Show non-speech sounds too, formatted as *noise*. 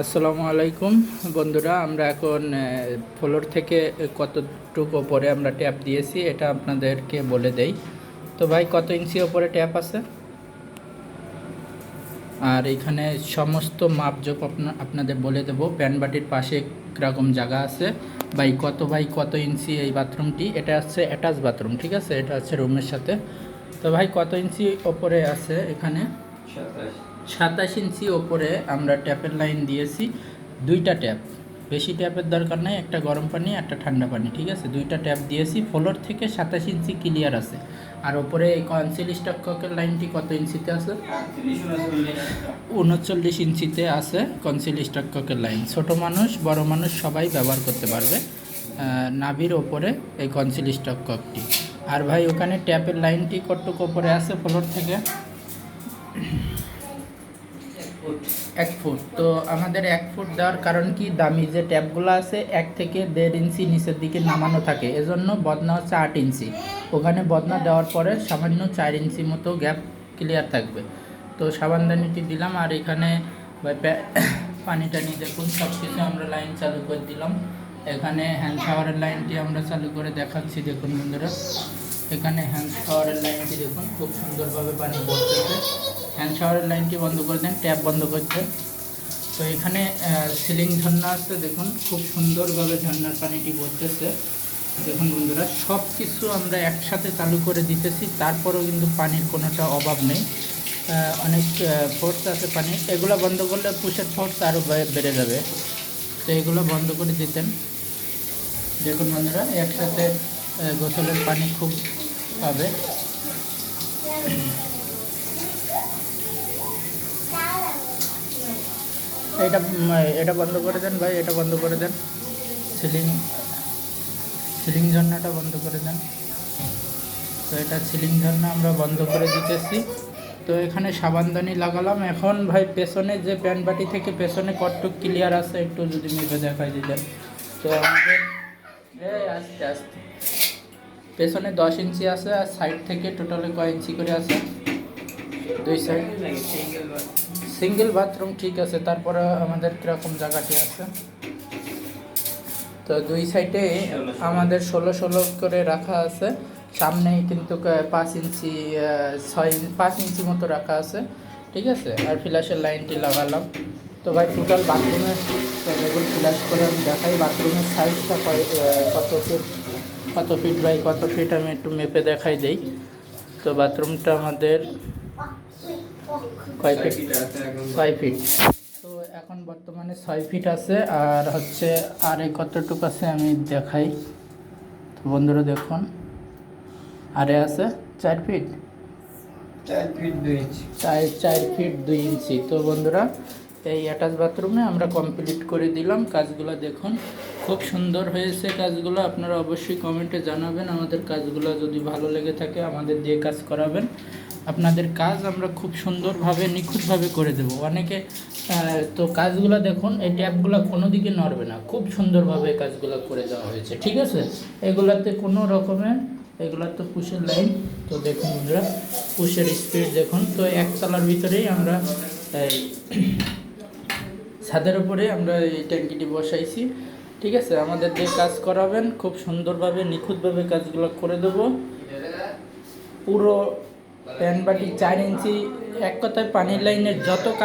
আসসালামু আলাইকুম। বন্ধুরা, আমরা এখন ফ্লোর থেকে কতটুকু ওপরে আমরা ট্যাপ দিয়েছি, এটা আপনাদেরকে বলে দেই। তো ভাই, কত ইঞ্চি ওপরে ট্যাপ আছে? আর এখানে সমস্ত মাপজোপ আপনা, আপনাদের বলে দেবো। প্যানবাটির পাশে কীরকম জায়গা আছে? ভাই, কত ভাই কত ইঞ্চি এই বাথরুমটি? এটা হচ্ছে অ্যাটাচ বাথরুম, ঠিক আছে? এটা হচ্ছে রুমের সাথে। তো ভাই, কত ইঞ্চি ওপরে আছে এখানে? সাতাশ। ইঞ্চি ওপরে আমরা ট্যাপের লাইন দিয়েছি। দুইটা ট্যাপ। বেশি ট্যাপের দরকার নেই, একটা গরম পানি, একটা ঠান্ডা পানি, ঠিক আছে? দুইটা ট্যাপ দিয়েছি, ফ্লোর থেকে সাতাশ ইঞ্চি ক্লিয়ার আছে। আর ওপরে এই কনসিল স্টকের লাইনটি কত ইঞ্চিতে আছে? উনচল্লিশ ইঞ্চিতে আছে কনসিল স্টকের লাইন। ছোট মানুষ, বড় মানুষ সবাই ব্যবহার করতে পারবে নাভির ওপরে এই কনসিল স্টক ককটি আর ভাই, ওখানে ট্যাপের লাইনটি কতটুকু ওপরে আছে ফ্লোর থেকে? এক ফুট। তো আমাদের এক ফুট দেওয়ার কারণ কি? দামি যে ট্যাপগুলো আছে, এক থেকে দেড় ইঞ্চি নিচের দিকে নামানো থাকে। এজন্য বদনা হচ্ছে আট ইঞ্চি। ওখানে বদনা দেওয়ার পরে সামান্য চার ইঞ্চি মতো গ্যাপ ক্লিয়ার থাকবে। তো সাবানদানিটি দিলাম আর এখানে *coughs* পানি টানি দেখুন সব কিছু আমরা লাইন চালু করে দিলাম। এখানে হ্যান্ড শাওয়ারের লাইনটি আমরা চালু করে দেখাচ্ছি। দেখুন বন্ধুরা। এখানে হ্যান্ড শাওয়ারের লাইনটি দেখুন, খুব সুন্দরভাবে পানি পড়তেছে হ্যান্ড শাওয়ারের লাইনটি বন্ধ করে দেন ট্যাপ বন্ধ করতে তো এখানে সিলিং ঝর্ণা আছে, দেখুন, খুব সুন্দরভাবে ঝর্ণার পানিটি পড়তেছে দেখুন বন্ধুরা সব কিছু আমরা একসাথে চালু করে দিতেছি, তারপরেও কিন্তু পানির কোনোটা অভাব নেই। অনেক ফোর্স আছে পানি, এগুলো বন্ধ করলে পুষের ফোর্স আরও বেড়ে যাবে। তো এগুলো বন্ধ করে দিতেন। দেখুন বন্ধুরা, একসাথে গোসলের পানি খুব পাবে। এটা এটা বন্ধ করে দেন ভাই, এটা বন্ধ করে দেন। সিলিং সিলিং ঝর্ণাটা বন্ধ করে দেন। তো এটা সিলিং ঝর্ণা আমরা বন্ধ করে দিতেছি। তো এখানে সাবানদানি লাগালাম। এখন ভাই পেছনে যে প্যান বাটি থেকে পেছনে কটটুক ক্লিয়ার আছে, একটু যদি মেপে দেখাই দিতেন। তো আমাদের আস্তে আস্তে। পেছনে দশ ইঞ্চি আছে আর সাইড থেকে টোটালে কয় ইঞ্চি করে আছে? দুই সাইড সিঙ্গেল বাথরুম ঠিক আছে, তারপরে আমাদের কীরকম জায়গাটি আছে? তো দুই সাইডে আমাদের ষোলো ষোলো করে রাখা আছে। সামনে কিন্তু পাঁচ ইঞ্চি ছয় পাঁচ ইঞ্চি মতো রাখা আছে। ঠিক আছে? আর ফ্ল্যাশের লাইনটি লাগালাম। তো ভাই টোটাল বাথরুমের ফ্ল্যাশ করে আমি দেখাই বাথরুমের সাইজটা কত কত ফিট বাই কত ফিট আমি একটু মেপে দেখাই দেই। তো বাথরুমটা আমাদের কয় ফিট ছয় ফিট তো এখন বর্তমানে ছয় ফিট আছে আর হচ্ছে আর এই কতটুকু আছে আমি দেখাই। তো বন্ধুরা দেখুন আরে আছে চার ফিট চার ফিট দুই ইঞ্চি চার চার ফিট দুই ইঞ্চি তো বন্ধুরা এই অ্যাটাচ বাথরুমে আমরা কমপ্লিট করে দিলাম। কাজগুলো দেখুন। খুব সুন্দর হয়েছে কাজগুলো, আপনারা অবশ্যই কমেন্টে জানাবেন। আমাদের কাজগুলো যদি ভালো লেগে থাকে, আমাদের দিয়ে কাজ করাবেন। আপনাদের কাজ আমরা খুব সুন্দরভাবে, নিখুঁতভাবে করে দেব। অনেকে তো কাজগুলো দেখুন, এই ট্যাপগুলো কোনো দিকে নড়বে না। খুব সুন্দরভাবে কাজগুলো করে দেওয়া হয়েছে, ঠিক আছে? এগুলাতে কোনো রকমের এগুলা তো পুষের লাইন তো দেখুন আমরা পুষের স্পিড দেখুন। তো একতলার ভিতরেই আমরা এই ছাদের উপরে আমরা এই ট্যাঙ্কিটি বসাইছি। ঠিক আছে, আমাদের যে কাজ করাবেন, খুব সুন্দরভাবে, নিখুঁতভাবে কাজগুলো করে দেবো। পুরো প্যান বাটি চার ইঞ্চি, এক কথায় পানির লাইনের যত কাজ